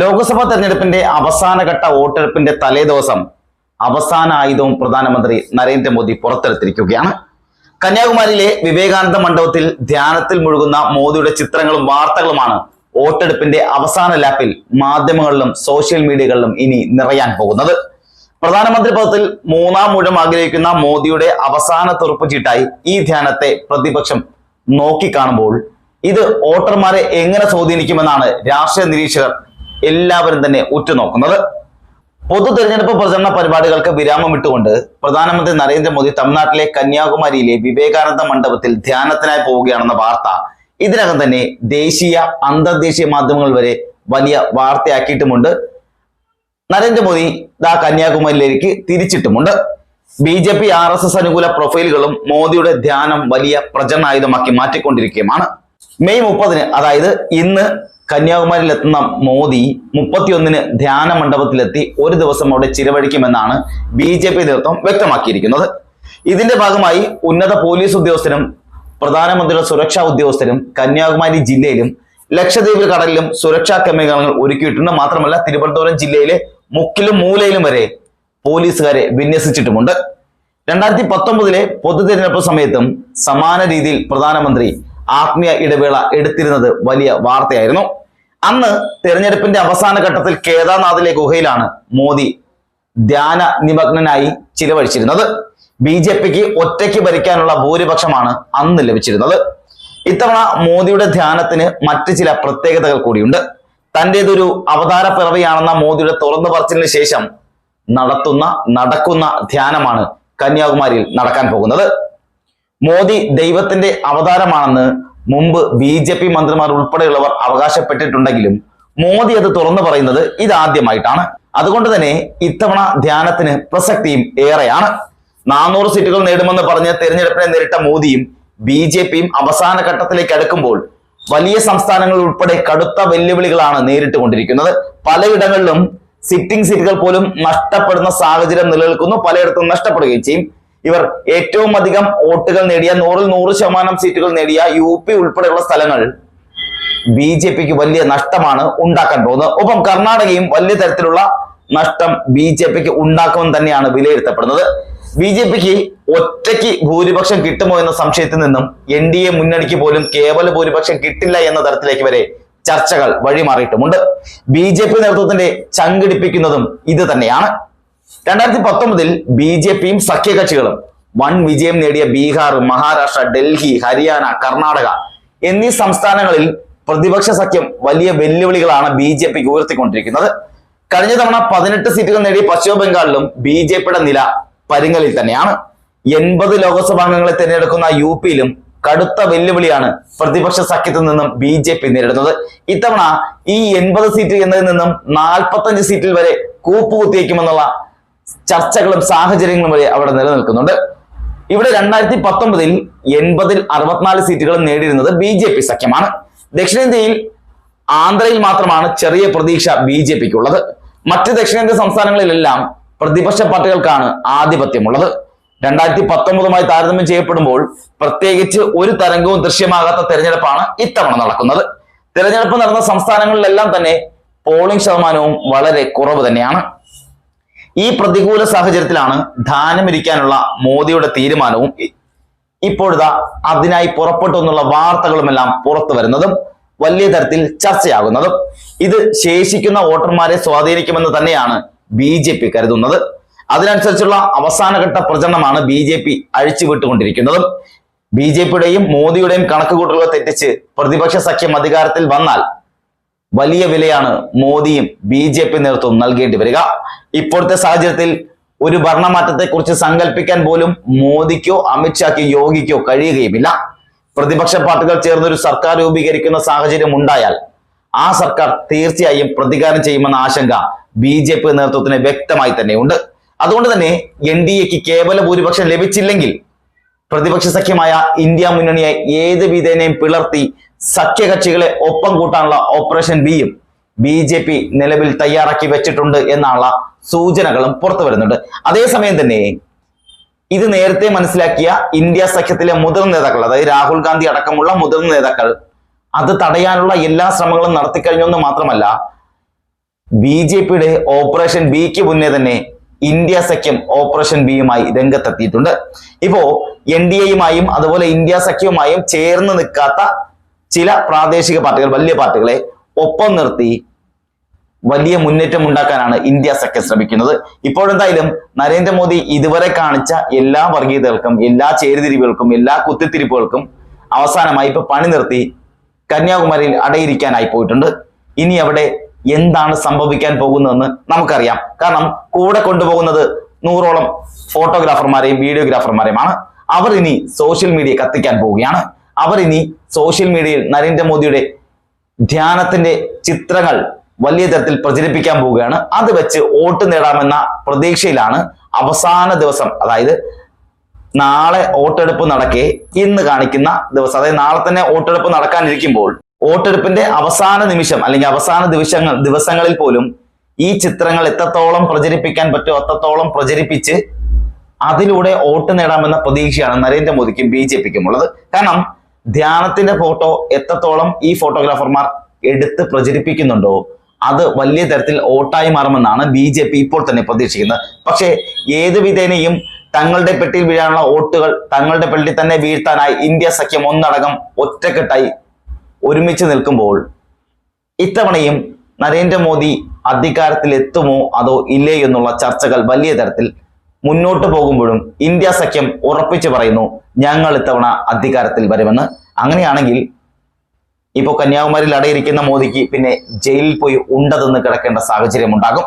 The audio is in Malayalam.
ലോക്സഭാ തെരഞ്ഞെടുപ്പിന്റെ അവസാനഘട്ട വോട്ടെടുപ്പിന്റെ തലേ ദിവസം അവസാന ആയുധവും പ്രധാനമന്ത്രി നരേന്ദ്രമോദി പുറത്തെടുത്തിരിക്കുകയാണ്. കന്യാകുമാരിയിലെ വിവേകാനന്ദ മണ്ഡപത്തിൽ ധ്യാനത്തിൽ മുഴുകുന്ന മോദിയുടെ ചിത്രങ്ങളും വാർത്തകളുമാണ് വോട്ടെടുപ്പിന്റെ അവസാന ലാപ്പിൽ മാധ്യമങ്ങളിലും സോഷ്യൽ മീഡിയകളിലും ഇനി നിറയാൻ പോകുന്നത്. പ്രധാനമന്ത്രി പദത്തിൽ മൂന്നാം മൂഴം ആഗ്രഹിക്കുന്ന മോദിയുടെ അവസാന തുറപ്പ് ചീട്ടായി ഈ ധ്യാനത്തെ പ്രതിപക്ഷം നോക്കിക്കാണുമ്പോൾ ഇത് വോട്ടർമാരെ എങ്ങനെ സ്വാധീനിക്കുമെന്നാണ് രാഷ്ട്രീയ നിരീക്ഷകർ എല്ലാവരും തന്നെ ഉറ്റുനോക്കുന്നത്. പൊതു തെരഞ്ഞെടുപ്പ് പ്രചരണ പരിപാടികൾക്ക് വിരാമം ഇട്ടുകൊണ്ട് പ്രധാനമന്ത്രി നരേന്ദ്രമോദി തമിഴ്നാട്ടിലെ കന്യാകുമാരിയിലെ വിവേകാനന്ദ മണ്ഡപത്തിൽ ധ്യാനത്തിനായി പോവുകയാണെന്ന വാർത്ത ഇതിനകം തന്നെ ദേശീയ അന്തർദേശീയ മാധ്യമങ്ങൾ വരെ വലിയ വാർത്തയാക്കിയിട്ടുമുണ്ട്. നരേന്ദ്രമോദി ദാ കന്യാകുമാരിയിലേക്ക് തിരിച്ചിട്ടുമുണ്ട്. B J P R S S അനുകൂല പ്രൊഫൈലുകളും മോദിയുടെ ധ്യാനം വലിയ പ്രചരണ പ്രചരണായുധമാക്കി മാറ്റിക്കൊണ്ടിരിക്കുകയുമാണ്. മെയ് മുപ്പതിന് അതായത് ഇന്ന് കന്യാകുമാരിയിൽ എത്തുന്ന മോദി മുപ്പത്തിയൊന്നിന് ധ്യാന മണ്ഡപത്തിലെത്തി ഒരു ദിവസം അവിടെ ചിലവഴിക്കുമെന്നാണ് ബി ജെ പി നേതൃത്വം വ്യക്തമാക്കിയിരിക്കുന്നത്. ഇതിന്റെ ഭാഗമായി ഉന്നത പോലീസ് ഉദ്യോഗസ്ഥരും പ്രധാനമന്ത്രിയുടെ സുരക്ഷാ ഉദ്യോഗസ്ഥരും കന്യാകുമാരി ജില്ലയിലും ലക്ഷദ്വീപ് കടലിലും സുരക്ഷാ ക്രമീകരണങ്ങൾ ഒരുക്കിയിട്ടുണ്ട്. മാത്രമല്ല തിരുവനന്തപുരം ജില്ലയിലെ മുക്കിലും മൂലയിലും വരെ പോലീസുകാരെ വിന്യസിച്ചിട്ടുമുണ്ട്. രണ്ടായിരത്തി പത്തൊമ്പതിലെ പൊതു തിരഞ്ഞെടുപ്പ് സമയത്തും സമാന രീതിയിൽ പ്രധാനമന്ത്രി ആത്മീയ ഇടവേള എടുത്തിരുന്നത് വലിയ വാർത്തയായിരുന്നു. അന്ന് തെരഞ്ഞെടുപ്പിന്റെ അവസാന ഘട്ടത്തിൽ കേദാർനാഥിലെ ഗുഹയിലാണ് മോദി ധ്യാന നിമഗ്നനായി ചിലവഴിച്ചിരുന്നത്. ബി ജെ പിക്ക് ഒറ്റയ്ക്ക് ഭരിക്കാനുള്ള ഭൂരിപക്ഷമാണ് അന്ന് ലഭിച്ചിരുന്നത്. ഇത്തവണ മോദിയുടെ ധ്യാനത്തിന് മറ്റു ചില പ്രത്യേകതകൾ കൂടിയുണ്ട്. തന്റെതൊരു അവതാര പിറവിയാണെന്ന മോദിയുടെ തുറന്നു പറച്ചിലിന് ശേഷം നടത്തുന്ന നടക്കുന്ന ധ്യാനമാണ് കന്യാകുമാരിയിൽ നടക്കാൻ പോകുന്നത്. മോദി ദൈവത്തിന്റെ അവതാരമാണെന്ന് മുമ്പ് ബി ജെ പി മന്ത്രിമാർ ഉൾപ്പെടെയുള്ളവർ അവകാശപ്പെട്ടിട്ടുണ്ടെങ്കിലും മോദി അത് തുറന്നു പറയുന്നത് ഇതാദ്യമായിട്ടാണ്. അതുകൊണ്ട് തന്നെ ഇത്തവണ ധ്യാനത്തിന് പ്രസക്തിയും ഏറെയാണ്. നാനൂറ് സീറ്റുകൾ നേടുമെന്ന് പറഞ്ഞ് തെരഞ്ഞെടുപ്പിനെ നേരിട്ട മോദിയും ബി ജെ പിയും അവസാന ഘട്ടത്തിലേക്ക് അടുക്കുമ്പോൾ വലിയ സംസ്ഥാനങ്ങൾ ഉൾപ്പെടെ കടുത്ത വെല്ലുവിളികളാണ് നേരിട്ടുകൊണ്ടിരിക്കുന്നത്. പലയിടങ്ങളിലും സിറ്റിംഗ് സീറ്റുകൾ പോലും നഷ്ടപ്പെടുന്ന സാഹചര്യം നിലനിൽക്കുന്നു. പലയിടത്തും നഷ്ടപ്പെടുകയും ചെയ്യും. ഇവർ ഏറ്റവും അധികം വോട്ടുകൾ നേടിയ നൂറിൽ നൂറ് ശതമാനം സീറ്റുകൾ നേടിയ യു പി ഉൾപ്പെടെയുള്ള സ്ഥലങ്ങൾ ബി ജെ പിക്ക് വലിയ നഷ്ടമാണ് ഉണ്ടാക്കാൻ പോകുന്നത്. ഒപ്പം കർണാടകയും വലിയ തരത്തിലുള്ള നഷ്ടം ബി ജെ പിക്ക് ഉണ്ടാക്കുമെന്ന് തന്നെയാണ് വിലയിരുത്തപ്പെടുന്നത്. ബി ജെ പിക്ക് ഒറ്റയ്ക്ക് ഭൂരിപക്ഷം കിട്ടുമോ എന്ന സംശയത്തിൽ നിന്നും എൻ ഡി എ മുന്നണിക്ക് പോലും കേവല ഭൂരിപക്ഷം കിട്ടില്ല എന്ന തരത്തിലേക്ക് വരെ ചർച്ചകൾ വഴിമാറിയിട്ടുമുണ്ട്. ബി ജെ പി നേതൃത്വത്തിന്റെ ചങ്കിടിപ്പിക്കുന്നതും ഇത് തന്നെയാണ്. രണ്ടായിരത്തി പത്തൊമ്പതിൽ ബി ജെ പിയും സഖ്യകക്ഷികളും വൻ വിജയം നേടിയ ബീഹാർ മഹാരാഷ്ട്ര ഡൽഹി ഹരിയാന കർണാടക എന്നീ സംസ്ഥാനങ്ങളിൽ പ്രതിപക്ഷ സഖ്യം വലിയ വെല്ലുവിളികളാണ് ബി ജെ പിക്ക് ഉയർത്തിക്കൊണ്ടിരിക്കുന്നത്. കഴിഞ്ഞ തവണ പതിനെട്ട് സീറ്റുകൾ നേടിയ പശ്ചിമ ബംഗാളിലും ബി ജെ പിയുടെ നില പരിങ്ങലിൽ തന്നെയാണ്. എൺപത് ലോക്സഭാംഗങ്ങളെ തിരഞ്ഞെടുക്കുന്ന യു പിയിലും കടുത്ത വെല്ലുവിളിയാണ് പ്രതിപക്ഷ സഖ്യത്തിൽ നിന്നും ബി ജെ പി നേരിടുന്നത്. ഇത്തവണ ഈ എൺപത് സീറ്റ് എന്നതിൽ നിന്നും നാൽപ്പത്തഞ്ച് സീറ്റിൽ വരെ കൂപ്പുകുത്തിയേക്കുമെന്നുള്ള ചർച്ചകളും സാഹചര്യങ്ങളും വരെ അവിടെ നിലനിൽക്കുന്നുണ്ട്. ഇവിടെ രണ്ടായിരത്തി പത്തൊമ്പതിൽ എൺപതിൽ അറുപത്തിനാല് സീറ്റുകളും നേടിയിരുന്നത് ബി ജെ പി സഖ്യമാണ്. ദക്ഷിണേന്ത്യയിൽ ആന്ധ്രയിൽ മാത്രമാണ് ചെറിയ പ്രതീക്ഷ ബി ജെ പിക്ക് ഉള്ളത് മറ്റ് ദക്ഷിണേന്ത്യ സംസ്ഥാനങ്ങളിലെല്ലാം പ്രതിപക്ഷ പാർട്ടികൾക്കാണ് ആധിപത്യമുള്ളത്. രണ്ടായിരത്തി പത്തൊമ്പതുമായി താരതമ്യം ചെയ്യപ്പെടുമ്പോൾ പ്രത്യേകിച്ച് ഒരു തരംഗവും ദൃശ്യമാകാത്ത തെരഞ്ഞെടുപ്പാണ് ഇത്തവണ നടക്കുന്നത്. തെരഞ്ഞെടുപ്പ് നടന്ന സംസ്ഥാനങ്ങളിലെല്ലാം തന്നെ പോളിംഗ് ശതമാനവും വളരെ കുറവ് തന്നെയാണ്. ഈ പ്രതികൂല സാഹചര്യത്തിലാണ് ധാനമിരിക്കാനുള്ള മോദിയുടെ തീരുമാനവും ഇപ്പോഴിതാ അതിനായി പുറപ്പെട്ടു എന്നുള്ള വാർത്തകളുമെല്ലാം പുറത്തു വരുന്നതും വലിയ തരത്തിൽ ചർച്ചയാകുന്നതും. ഇത് ശേഷിക്കുന്ന വോട്ടർമാരെ സ്വാധീനിക്കുമെന്ന് തന്നെയാണ് ബി ജെ പി കരുതുന്നത്. അതിനനുസരിച്ചുള്ള അവസാനഘട്ട പ്രചരണമാണ് ബി ജെ പി അഴിച്ചുവിട്ടുകൊണ്ടിരിക്കുന്നതും. ബി ജെ പിയുടെയും മോദിയുടെയും കണക്കുകൂട്ടലുകൾ തെറ്റിച്ച് പ്രതിപക്ഷ സഖ്യം അധികാരത്തിൽ വന്നാൽ വലിയ വിലയാണ് മോദിയും ബി ജെ പി നേതൃത്വവും നൽകേണ്ടി വരിക. ഇപ്പോഴത്തെ സാഹചര്യത്തിൽ ഒരു ഭരണമാറ്റത്തെ കുറിച്ച് സങ്കല്പിക്കാൻ പോലും മോദിക്കോ അമിത്ഷാക്കോ യോഗിക്കോ കഴിയുകയുമില്ല. പ്രതിപക്ഷ പാർട്ടികൾ ചേർന്ന് ഒരു സർക്കാർ രൂപീകരിക്കുന്ന സാഹചര്യം ഉണ്ടായാൽ ആ സർക്കാർ തീർച്ചയായും പ്രതികാരം ചെയ്യുമെന്ന ആശങ്ക ബി ജെ പി നേതൃത്വത്തിന് വ്യക്തമായി തന്നെയുണ്ട്. അതുകൊണ്ട് തന്നെ എൻ ഡി എക്ക് കേവല ഭൂരിപക്ഷം ലഭിച്ചില്ലെങ്കിൽ പ്രതിപക്ഷ സഖ്യമായ ഇന്ത്യ മുന്നണിയെ ഏത് വിധേനയും പിളർത്തി സഖ്യകക്ഷികളെ ഒപ്പം കൂട്ടാനുള്ള ഓപ്പറേഷൻ ബിയും ബി ജെ പി നിലവിൽ തയ്യാറാക്കി വെച്ചിട്ടുണ്ട് എന്നുള്ള സൂചനകളും പുറത്തു വരുന്നുണ്ട്. അതേസമയം തന്നെ ഇത് നേരത്തെ മനസ്സിലാക്കിയ ഇന്ത്യ സഖ്യത്തിലെ മുതിർന്ന നേതാക്കൾ അതായത് രാഹുൽ ഗാന്ധി അടക്കമുള്ള മുതിർന്ന നേതാക്കൾ അത് തടയാനുള്ള എല്ലാ ശ്രമങ്ങളും നടത്തിക്കഴിഞ്ഞു എന്ന് മാത്രമല്ല ബി ജെ പിയുടെ ഓപ്പറേഷൻ ബിക്ക് മുന്നേ തന്നെ ഇന്ത്യ സഖ്യം ഓപ്പറേഷൻ ബിയുമായി രംഗത്തെത്തിയിട്ടുണ്ട്. ഇപ്പോ എൻ ഡി എയുമായും അതുപോലെ ഇന്ത്യ സഖ്യവുമായും ചേർന്ന് നിൽക്കാത്ത ചില പ്രാദേശിക പാർട്ടികൾ വലിയ പാർട്ടികളെ ഒപ്പം നിർത്തി വലിയ മുന്നേറ്റം ഉണ്ടാക്കാനാണ് ഇന്ത്യ സഖ്യം ശ്രമിക്കുന്നത്. ഇപ്പോഴെന്തായാലും നരേന്ദ്രമോദി ഇതുവരെ കാണിച്ച എല്ലാ വർഗീയതകൾക്കും എല്ലാ ചേരുതിരിവുകൾക്കും എല്ലാ കുത്തിത്തിരിപ്പുകൾക്കും അവസാനമായി ഇപ്പൊ പണി നിർത്തി കന്യാകുമാരിയിൽ അടയിരിക്കാനായി പോയിട്ടുണ്ട്. ഇനി അവിടെ എന്താണ് സംഭവിക്കാൻ പോകുന്നതെന്ന് നമുക്കറിയാം. കാരണം കൂടെ കൊണ്ടുപോകുന്നത് നൂറോളം ഫോട്ടോഗ്രാഫർമാരെയും വീഡിയോഗ്രാഫർമാരെയുമാണ്. അവർ ഇനി സോഷ്യൽ മീഡിയ കത്തിക്കാൻ പോവുകയാണ്. അവർ ഇനി സോഷ്യൽ മീഡിയയിൽ നരേന്ദ്രമോദിയുടെ ധ്യാനത്തിന്റെ ചിത്രങ്ങൾ വലിയ തരത്തിൽ പ്രചരിപ്പിക്കാൻ പോവുകയാണ്. അത് വെച്ച് വോട്ട് നേടാമെന്ന പ്രതീക്ഷയിലാണ് അവസാന ദിവസം അതായത് നാളെ വോട്ടെടുപ്പ് നടക്കെ ഇന്ന് കാണിക്കുന്ന ദിവസം അതായത് നാളെ തന്നെ വോട്ടെടുപ്പ് നടക്കാനിരിക്കുമ്പോൾ വോട്ടെടുപ്പിന്റെ അവസാന നിമിഷം അല്ലെങ്കിൽ അവസാന ദിവസങ്ങൾ ദിവസങ്ങളിൽ പോലും ഈ ചിത്രങ്ങൾ എത്രത്തോളം പ്രചരിപ്പിക്കാൻ പറ്റുമോ അത്രത്തോളം പ്രചരിപ്പിച്ച് അതിലൂടെ വോട്ട് നേടാമെന്ന പ്രതീക്ഷയാണ് നരേന്ദ്രമോദിക്കും ബി ജെ പിക്കും ഉള്ളത്. കാരണം ധ്യാനത്തിന്റെ ഫോട്ടോ എത്രത്തോളം ഈ ഫോട്ടോഗ്രാഫർമാർ എടുത്ത് പ്രചരിപ്പിക്കുന്നുണ്ടോ? അത് വലിയ തരത്തിൽ ഓട്ടായി മാറുമെന്നാണ് ബി ജെ പി ഇപ്പോൾ തന്നെ പ്രതീക്ഷിക്കുന്നത്. പക്ഷേ ഏത് വിധേനയും തങ്ങളുടെ പെട്ടിയിൽ വീഴാനുള്ള വോട്ടുകൾ തങ്ങളുടെ പെട്ടിയിൽ തന്നെ വീഴ്ത്താനായി ഇന്ത്യ സഖ്യം ഒന്നടങ്കം ഒറ്റക്കെട്ടായി ഒരുമിച്ച് നിൽക്കുമ്പോൾ ഇത്തവണയും നരേന്ദ്രമോദി അധികാരത്തിൽ എത്തുമോ അതോ ഇല്ലേ എന്നുള്ള ചർച്ചകൾ വലിയ തരത്തിൽ മുന്നോട്ട് പോകുമ്പോഴും ഇന്ത്യ സഖ്യം ഉറപ്പിച്ചു പറയുന്നു ഞങ്ങൾ ഇത്തവണ അധികാരത്തിൽ വരുമെന്ന്. അങ്ങനെയാണെങ്കിൽ ഇപ്പോൾ കന്യാകുമാരിയിൽ അടയിരിക്കുന്ന മോദിക്ക് പിന്നെ ജയിലിൽ പോയി ഉണ്ടതെന്ന് കിടക്കേണ്ട സാഹചര്യം ഉണ്ടാകും.